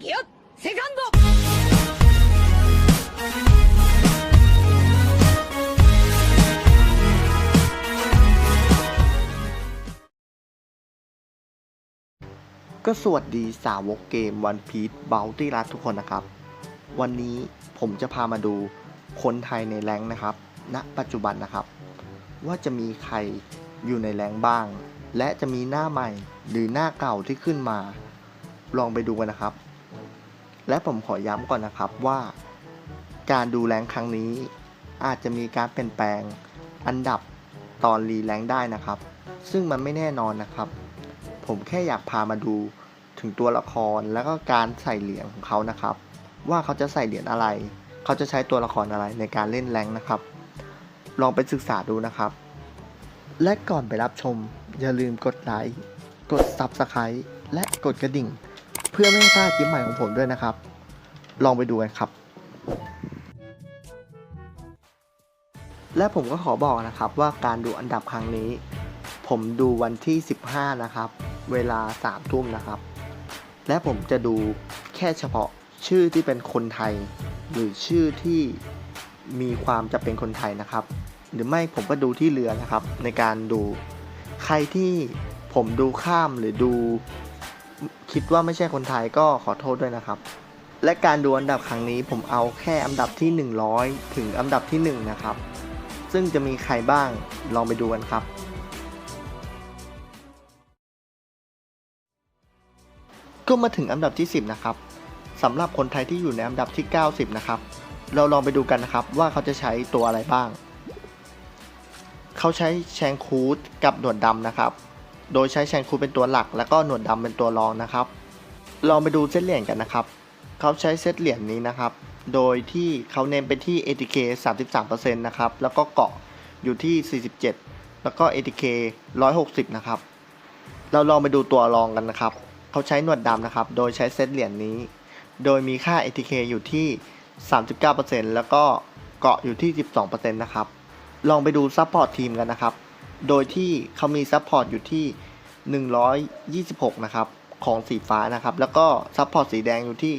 เกียรติเซคันโดก็สวัสดีสาวกเกมวันพีทเบลตี้รัสทุกคนนะครับ วันนี้ผมจะพามาดูคนไทยในแรงนะครับ ณ ปัจจุบันนะครับ ว่าจะมีใครอยู่ในแรงบ้าง และจะมีหน้าใหม่หรือหน้าเก่าที่ขึ้นมา ลองไปดูกันนะครับ และผมขอย้ำก่อนนะครับว่า การดูแรงครั้งนี้ อาจจะมีการเปลี่ยนแปลงอันดับตอนรีแรงได้นะครับ ซึ่งมันไม่แน่นอนนะครับ ผมแค่อยากพามาดูถึงตัวละครแล้วก็การใส่เหรียญของเขานะครับ ว่าเขาจะใส่เหรียญอะไร เขาจะใช้ตัวละครอะไรในการเล่นแรงนะครับ ลองไปศึกษาดูนะครับ และก่อนไปรับชม อย่าลืมกดไลค์กด Subscribe และกดกระดิ่ง เพื่อไม่ให้พลาดคลิปใหม่ของผมด้วยนะครับ ลองไปดูกันครับ และผมก็ขอบอกนะครับว่าการดูอันดับครั้งนี้ ผมดูวันที่ 15 นะครับ เวลา3ทุ่มนะครับ และผมจะดูแค่เฉพาะชื่อที่เป็นคนไทย หรือชื่อที่มีความจะเป็นคนไทยนะครับ หรือไม่ผมก็ดูที่เรือนะครับ ในการดูใครที่ผมดูข้ามหรือดู คิดว่าไม่ใช่คนไทยก็ขอโทษด้วยนะครับ และการดูอันดับครั้งนี้ผมเอาแค่อันดับที่ 100 ถึงอันดับที่ 1 นะครับ ซึ่งจะมีใครบ้างลองไปดูกันครับ ก็มาถึงอันดับที่ 10 นะครับสำหรับคนไทยที่อยู่ในอันดับที่ 90 นะครับ เราลองไปดูกันนะครับว่าเขาจะใช้ตัวอะไรบ้าง เขาใช้แชงคูดกับหนวดดำนะครับ โดยใช้แชงคูดเป็นตัวหลัก แล้วก็หนวดดำเป็นตัวรองนะครับ ลองไปดูเซตเหรียญกันนะครับ เขาใช้เซตเหรียญนี้นะครับ โดยที่เขาเน้นไปที่ ATK 33%นะครับ แล้วก็เกาะอยู่ที่ 47 แล้วก็ ATK 160 นะครับ เราลองไปดูตัวรองกันนะครับ เขาใช้หนวดดำนะครับ โดยใช้เซตเหรียญนี้ โดยมีค่า ATK อยู่ที่ 39%แล้วก็เกาะอยู่ที่ 12%นะครับ ลองไปดูซัพพอร์ตทีมกันนะครับ โดยที่เขามีซัพพอร์ตอยู่ที่ 126 นะครับ ของสีฟ้านะครับ แล้วก็ซัพพอร์ตสีแดงอยู่ที่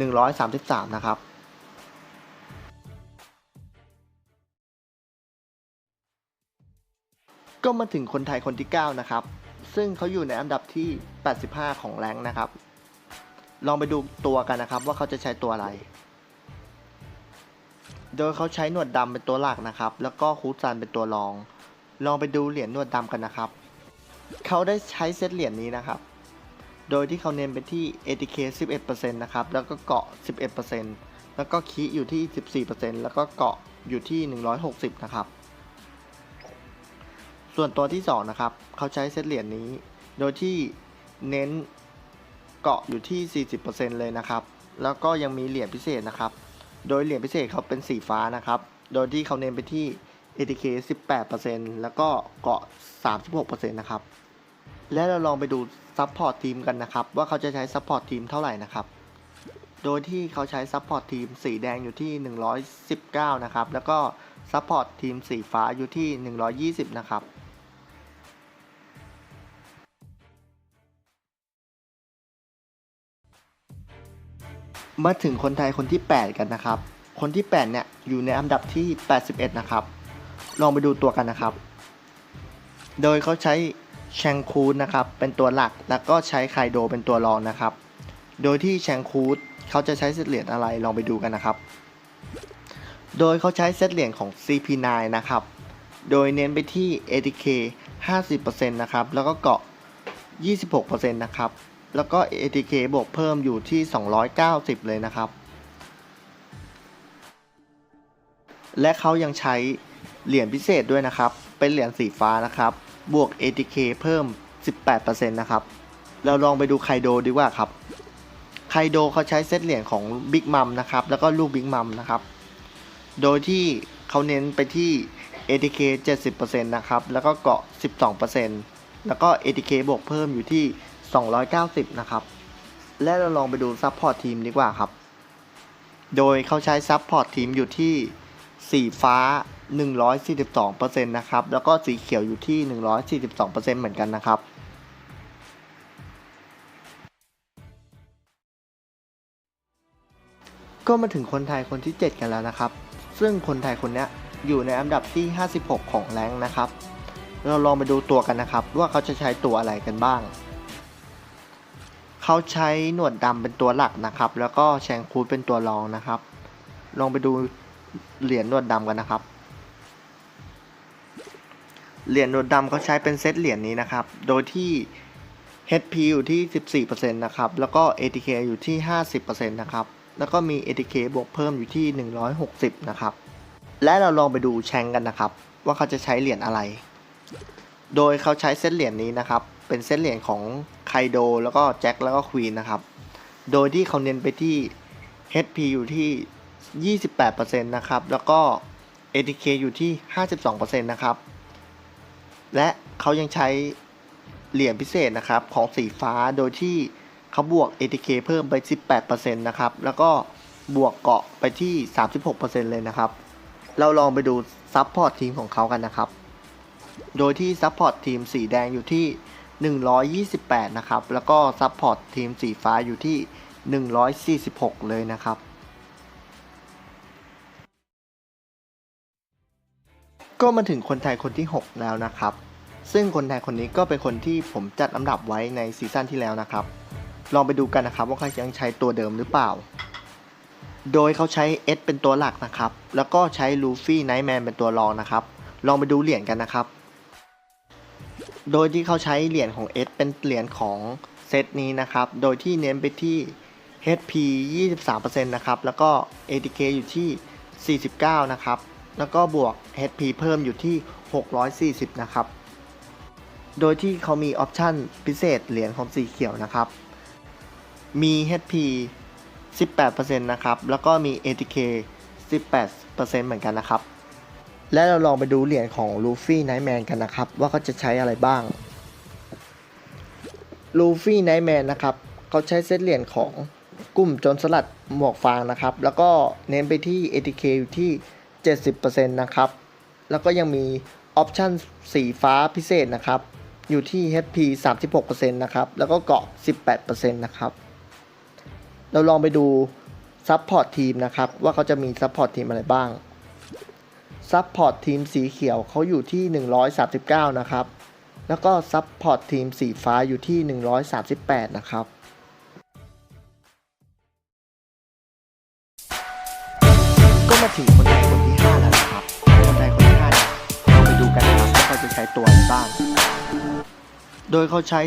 133 นะครับก็มาถึงคนไทยคนที่ 9 นะครับ ซึ่งเขาอยู่ในอันดับที่ 85 ของแรงนะครับ ลองไปดูตัวกันนะครับว่าเขาจะใช้ตัวอะไร โดยเขาใช้หนวดดำเป็นตัวหลักนะครับ แล้วก็คูซันเป็นตัวรอง ลองไปดูเหรียญหนวดดำกันนะครับ เขาได้ใช้เซตเหรียญนี้นะครับ โดยที่เขาเน้นไปที่ ATK 11%นะครับ แล้วก็เกาะ 11%แล้วก็คีอยู่ที่ 14%แล้วก็เกาะอยู่ที่ 160 นะครับ ส่วนตัวที่ 2 นะครับ เขาใช้เซตเหรียญนี้ โดยที่เน้นเกาะอยู่ที่ 40%เลยนะครับ แล้วก็ยังมีเหรียญพิเศษนะครับ โดยเหรียญพิเศษเขาเป็นสีฟ้านะครับ โดยที่เขาเน้นไปที่ ATK 18%แล้วก็เกาะ 36%นะครับ และเราลองไปดู ซัพพอร์ตทีมกันนะครับ ว่าเขาจะใช้ซัพพอร์ตทีมเท่าไหร่นะครับ โดยที่เขาใช้ซัพพอร์ตทีมสีแดงอยู่ที่ 119 นะครับ แล้วก็ซัพพอร์ตทีมสีฟ้าอยู่ที่ 120 นะครับมาถึงคนไทยคนที่ 8 กันนะครับ คนที่ 8 เนี่ย อยู่ในอันดับที่ 81 นะครับ ลองไปดูตัวกันนะครับ โดยเขาใช้ แชงคูดนะครับเป็นตัวหลักแล้วก็ใช้ไคโดเป็นตัวรองนะครับ โดยที่แชงคูดเขาจะใช้เซตเหรียญอะไรลองไปดูกันนะครับ โดยเขาใช้เซตเหรียญของ CP9 นะครับ โดยเน้นไปที่ ATK 50%นะครับแล้วก็เกาะ 26%นะครับแล้วก็ ATK บวกเพิ่มอยู่ที่ 290 เลยนะครับ และเขายังใช้เหรียญพิเศษด้วยนะครับ เป็นเหรียญสีฟ้านะครับ บวก ATK เพิ่ม 18%นะครับ เราลองไปดูไคโดดีกว่าครับ ไคโดเขาใช้เซตเหรียญของ Big Mom นะครับ แล้วก็ลูก Big Mom นะครับ โดยที่เขาเน้นไปที่ ATK 70%นะครับ แล้วก็เกาะ 12%แล้วก็ ATK บวกเพิ่มอยู่ที่ 290 นะครับ และเราลองไปดูซัพพอร์ตทีมดีกว่าครับ โดยเขาใช้ซัพพอร์ตทีมอยู่ที่ สีฟ้า 142%นะครับ แล้วก็สีเขียวอยู่ที่ 142%เหมือนกันนะครับก็มาถึงคนไทยคนที่ 7 กันแล้วนะครับ ซึ่งคนไทยคนนี้อยู่ในอันดับที่ 56 ของแรงนะครับ เราลองไปดูตัวกันนะครับ ว่าเขาจะใช้ตัวอะไรกันบ้าง เขาใช้หนวดดำเป็นตัวหลักนะครับ แล้วก็แชงคูดเป็นตัวรองนะครับ ลองไปดู เหรียญนวดดำกันนะครับ เหรียญนวดดำเขาใช้เป็นเซตเหรียญนี้นะครับ โดยที่ HP อยู่ที่ 14%นะครับ แล้วก็ ATK อยู่ที่ 50%นะครับ แล้วก็มี ATK บวกเพิ่มอยู่ที่ 160 นะครับ และเราลองไปดูแชงกันนะครับ ว่าเขาจะใช้เหรียญอะไร โดยเขาใช้เซตเหรียญนี้นะครับ เป็นเซตเหรียญของไคโดแล้วก็แจ็คแล้วก็ควีนนะครับ โดยที่เขาเน้นไปที่ HP อยู่ที่ 28%นะครับ แล้วก็ ATK อยู่ที่ 52%นะครับ และเขายังใช้เหรียญพิเศษนะครับของสีฟ้าโดยที่เขาบวก ATK เพิ่มไป 18%นะครับ แล้วก็บวกเกาะไปที่ 36%เลยนะครับ เราลองไปดูซับพอร์ตทีมของเขากันนะครับ โดยที่ซับพอร์ตทีมสีแดงอยู่ที่ 128 นะครับ แล้วก็ซับพอร์ตทีมสีฟ้าอยู่ที่ 146 เลยนะครับ ก็มาถึงคนไทยคนที่ 6 แล้วนะครับ ซึ่งคนไทยคนนี้ก็เป็นคนที่ผมจัดอันดับไว้ในซีซั่นที่แล้วนะครับ ลองไปดูกันนะครับว่าเขายังใช้ตัวเดิมหรือเปล่า โดยเขาใช้ S เป็นตัวหลักนะครับ แล้วก็ใช้ลูฟี่ไนท์แมนเป็นตัวรองนะครับ ลองไปดูเหรียญกันนะครับ โดยที่เขาใช้เหรียญของ S เป็นเหรียญของเซตนี้นะครับ โดยที่เน้นไปที่ HP 23%นะครับ แล้วก็ ATK อยู่ที่ 49 นะครับ แล้วก็บวก HP เพิ่มอยู่ที่ 640 นะครับ โดยที่เขามีออปชันพิเศษเหรียญของสีเขียวนะครับ มี HP 18%นะครับ แล้วก็มี ATK 18%เหมือนกันนะครับ และเราลองไปดูเหรียญของลูฟี่ไนท์แมนกันนะครับ ว่าเขาจะใช้อะไรบ้างลูฟี่ไนท์แมนนะครับเขาใช้เซตเหรียญของกลุ่มโจนสลัดหมวกฟางนะครับ แล้วก็เน้นไปที่ ATK อยู่ที่ 70%นะครับ แล้วก็ยังมีออปชันสีฟ้าพิเศษนะครับ อยู่ที่ HP 36%นะครับ แล้วก็เกาะ 18%นะครับ เราลองไปดูซับพอร์ตทีมนะครับ ว่าเขาจะมีซับพอร์ตทีมอะไรบ้างซับพอร์ตทีมสีเขียวเขาอยู่ที่ 139 นะครับ แล้วก็ซับพอร์ตทีมสีฟ้าอยู่ที่ 138 นะครับก็มาถึง บ้าง โดยเขาใช้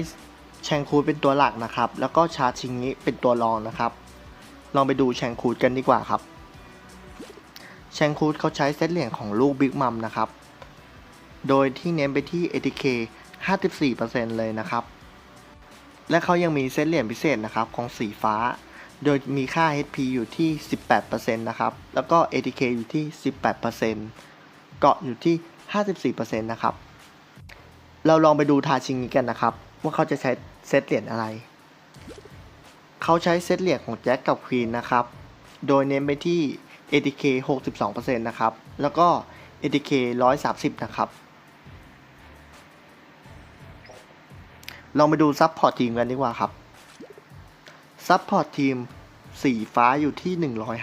แชงคูดเป็นตัวหลักนะครับ แล้วก็ชาชิงนี้เป็นตัวรองนะครับ ลองไปดูแชงคูดกันดีกว่าครับ แชงคูดเขาใช้เซตเหรียญของลูกบิ๊กมัมนะครับ โดยที่เน้นไปที่ ATK 54%เลยนะครับ และเขายังมีเซตเหรียญพิเศษนะครับของสีฟ้า โดยมีค่า HP อยู่ที่ 18%นะครับ แล้วก็ ATK อยู่ที่ 18%เกาะอยู่ที่ 54%นะครับ เราลองไปดูทาชิงนี้กันนะครับ ว่าเขาจะใช้เซตเหรียญอะไร เขาใช้เซตเหรียญของแจ็คกับควีนนะครับ โดยเน้นไปที่ ATK 62%นะครับ แล้วก็ ATK 130 นะครับ ลองไปดูซับพอร์ตทีมกันดีกว่าครับซับพอร์ตทีมสีฟ้าอยู่ที่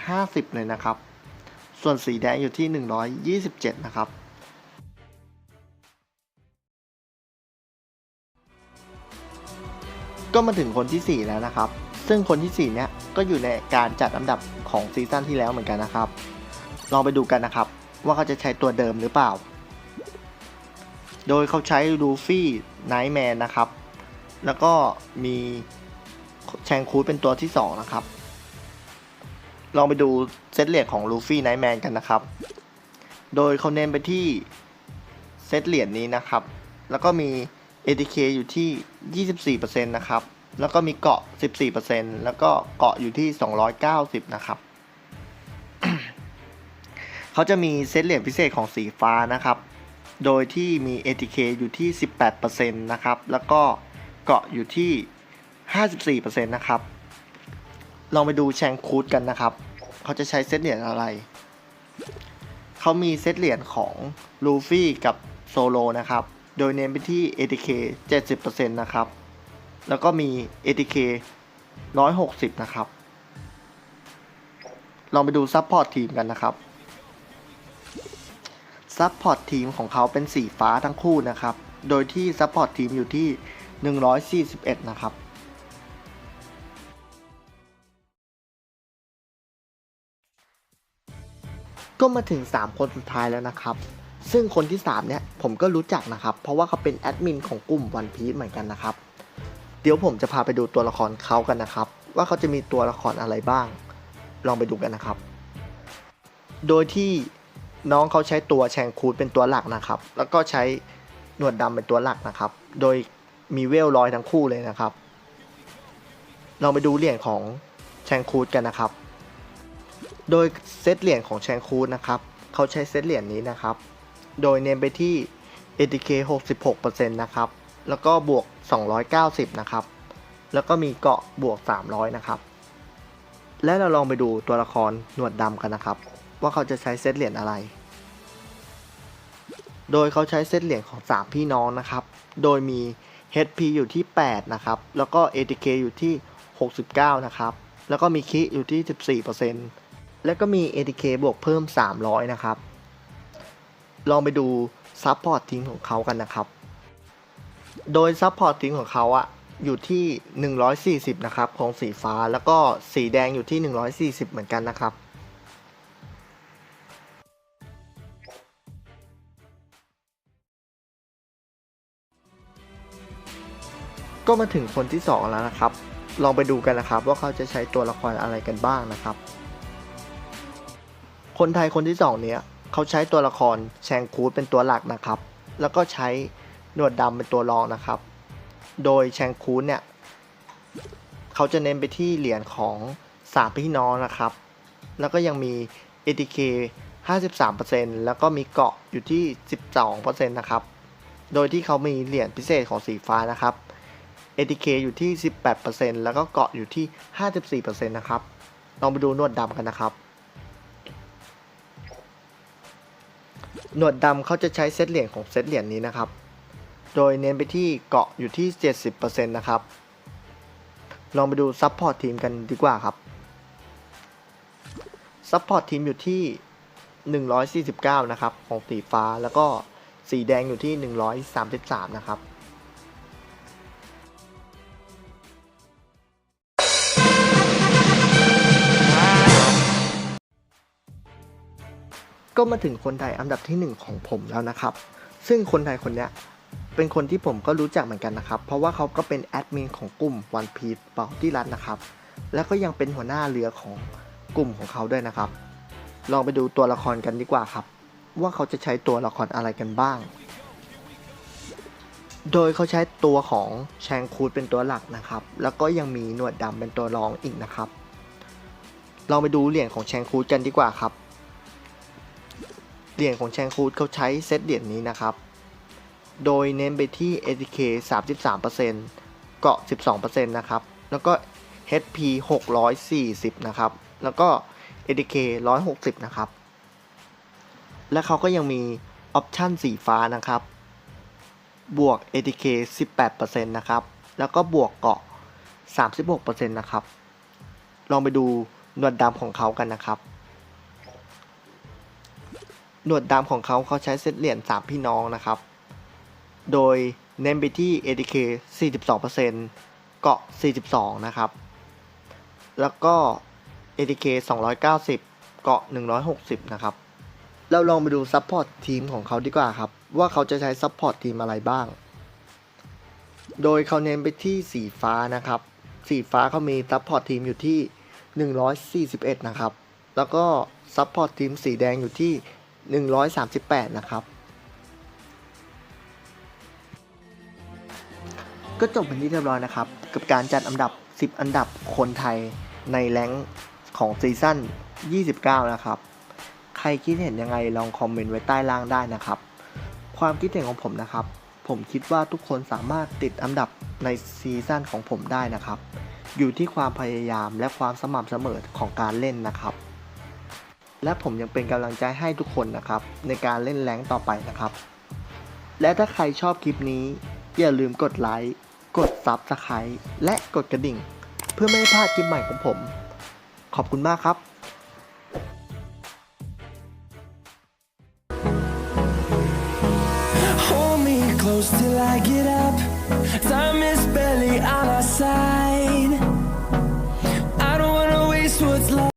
150 เลยนะครับ ส่วนสีแดงอยู่ที่ 127 นะครับ ก็มาถึงคนที่ 4 แล้วนะครับ ซึ่งคนที่ 4 เนี้ยก็อยู่ในการจัดอันดับของซีซั่นที่แล้วเหมือนกันนะครับ ลองไปดูกันนะครับ ว่าเขาจะใช้ตัวเดิมหรือเปล่า โดยเขาใช้ลูฟี่ไนท์แมนนะครับ แล้วก็มีแชงคูดเป็นตัวที่ 2 นะครับ ลองไปดูเซตเหรียญของลูฟี่ไนท์แมนกันนะครับ โดยเขาเน้นไปที่เซตเหรียญนี้นะครับ แล้วก็มี ATK อยู่ที่ 24%นะครับ แล้วก็มีเกาะ 14%แล้วก็เกาะอยู่ที่ 290 นะครับ เขาจะมีเซตเหรียญพิเศษของสีฟ้านะครับ โดยที่มี ATK อยู่ที่ 18%นะครับ แล้วก็เกาะอยู่ที่ 54%นะครับ ลองไปดูแชงคูดกันนะครับ เขาจะใช้เซตเหรียญอะไร เขามีเซตเหรียญของลูฟี่กับโซโลนะครับ โดยเน้นไปที่ ATK 70%นะครับ แล้วก็มี ATK 160 นะครับ ลองไปดูซัพพอร์ตทีมกันนะครับซัพพอร์ตทีมของเขาเป็นสีฟ้าทั้งคู่นะครับ โดยที่ซัพพอร์ตทีมอยู่ที่ 141 นะครับก็มาถึง 3 คนสุดท้ายแล้วนะครับ ซึ่งคนที่ 3 เนี่ยผมก็รู้จักนะครับ เพราะว่าเขาเป็นแอดมินของกลุ่มวันพี e เหมือนกันนะครับ เดี๋ยวผมจะพาไปดูตัวละครเขากันนะครับ ว่าเขาจะมีตัวละครอะไรบ้าง ลองไปดูกันนะครับ โดยที่น้องเขาใช้ตัวแชงคูดเป็นตัวหลักนะครับ แล้วก็ใช้หนวดดำเป็นตัวหลักนะครับ โดยมีเวลลอยทั้งคู่เลยนะครับ ลองไปดูเหรียญของแชงคูดกันนะครับ โดยเซตเหรียญของแชงคูดนะครับ เขาใช้เซตเหรียญนี้นะครับ โดยเน้นไปที่ ATK 66%นะครับ แล้วก็บวก 290 นะครับ แล้วก็มีเกาะบวก 300 นะครับ และเราลองไปดูตัวละครหนวดดำกันนะครับ ว่าเขาจะใช้เซตเหรียญอะไร โดยเขาใช้เซตเหรียญของ 3 พี่น้องนะครับ โดยมี HP อยู่ที่ 8 นะครับ แล้วก็ ATK อยู่ที่ 69 นะครับ แล้วก็มีคิอยู่ที่ 14%แล้วก็มี ATK บวกเพิ่ม 300 นะครับ ลองไปดูซับพอร์ตทีมของเขากันนะครับ โดยซับพอร์ตทีมของเขาอะอยู่ที่ 140 นะครับ ของสีฟ้าแล้วก็สีแดงอยู่ที่ 140 เหมือนกันนะครับ ก็มาถึงคนที่ 2 แล้วนะครับ ลองไปดูกันนะครับว่าเขาจะใช้ตัวละครอะไรกันบ้างนะครับ คนไทยคนที่ 2 เนี้ย เขาใช้ตัวละครแชงคูดเป็นตัวหลักนะครับ แล้วก็ใช้หนวดดำเป็นตัวรองนะครับ โดยแชงคูดเนี่ยเขาจะเน้นไปที่เหรียญของสามพี่น้องนะครับ แล้วก็ยังมี ATK 53%แล้วก็มีเกาะอยู่ที่ 12%นะครับ โดยที่เขามีเหรียญพิเศษของสีฟ้านะครับ ATK อยู่ที่ 18%แล้วก็เกาะอยู่ที่ 54%นะครับ ลองไปดูนวดดำกันนะครับ หนวดดำเขาจะใช้เซตเหรียญของเซตเหรียญนี้นะครับ โดยเน้นไปที่เกาะอยู่ที่ 70%นะครับ ลองไปดูซัพพอร์ตทีมกันดีกว่าครับซัพพอร์ตทีมอยู่ที่ 149 นะครับ ของสีฟ้าแล้วก็สีแดงอยู่ที่ 133 นะครับ ก็มาถึงคนไทยอันดับที่ 1 ของผมแล้วนะครับ ซึ่งคนไทยคนนี้เป็นคนที่ผมก็รู้จักเหมือนกันนะครับ เพราะว่าเขาก็เป็นแอดมินของกลุ่ม One Piece เปาที่รัฐนะครับ แล้วก็ยังเป็นหัวหน้าเรือของกลุ่มของเขาด้วยนะครับ ลองไปดูตัวละครกันดีกว่าครับ ว่าเขาจะใช้ตัวละครอะไรกันบ้าง โดยเขาใช้ตัวของแชงคูดเป็นตัวหลักนะครับ แล้วก็ยังมีหนวดดำเป็นตัวรองอีกนะครับ ลองไปดูเหรียญของแชงคูดกันดีกว่าครับ เหรียญของแชงคูดเขาใช้เซตเหรียญนี้นะครับ โดยเน้นไปที่ ATK 33%เกาะ 12%นะครับ แล้วก็ HP 640 นะครับ แล้วก็ ATK 160 นะครับ และเขาก็ยังมีออปชันสีฟ้านะครับ บวก ATK 18%นะครับ แล้วก็บวกเกาะ 36%นะครับ ลองไปดูนวดดำของเขากันนะครับ หนวดดำของเขาเขาใช้เซตเหรียญ3พี่น้องนะครับ โดยเน้นไปที่ ATK 42%เกาะ 42 นะครับ แล้วก็ ATK 290 เกาะ 160 นะครับ เราลองไปดูซัพพอร์ตทีมของเขาดีกว่าครับ ว่าเขาจะใช้ซัพพอร์ตทีมอะไรบ้าง โดยเขาเน้นไปที่สีฟ้านะครับ สีฟ้าเขามีซัพพอร์ตทีมอยู่ที่ 141 นะครับ แล้วก็ซัพพอร์ตทีมสีแดงอยู่ที่ 138 นะครับ ก็จบเป็นที่เรียบร้อยนะครับ กับการจัดอันดับ 10 อันดับคนไทยในแรงของซีซั่น 29 นะครับ ใครคิดเห็นยังไงลองคอมเมนต์ไว้ใต้ล่างได้นะครับ ความคิดเห็นของผมนะครับ ผมคิดว่าทุกคนสามารถติดอันดับในซีซั่นของผมได้นะครับ อยู่ที่ความพยายามและความสม่ำเสมอของการเล่นนะครับ และผมยังเป็นกำลังใจให้ทุกคนนะครับ ในการเล่นแรงต่อไปนะครับ และถ้าใครชอบคลิปนี้ อย่าลืมกดไลค์กดซับสไครต์และกดกระดิ่ง เพื่อไม่ให้พลาดคลิปใหม่ของผม ขอบคุณมากครับ Close till I get up. Time is barely on our side.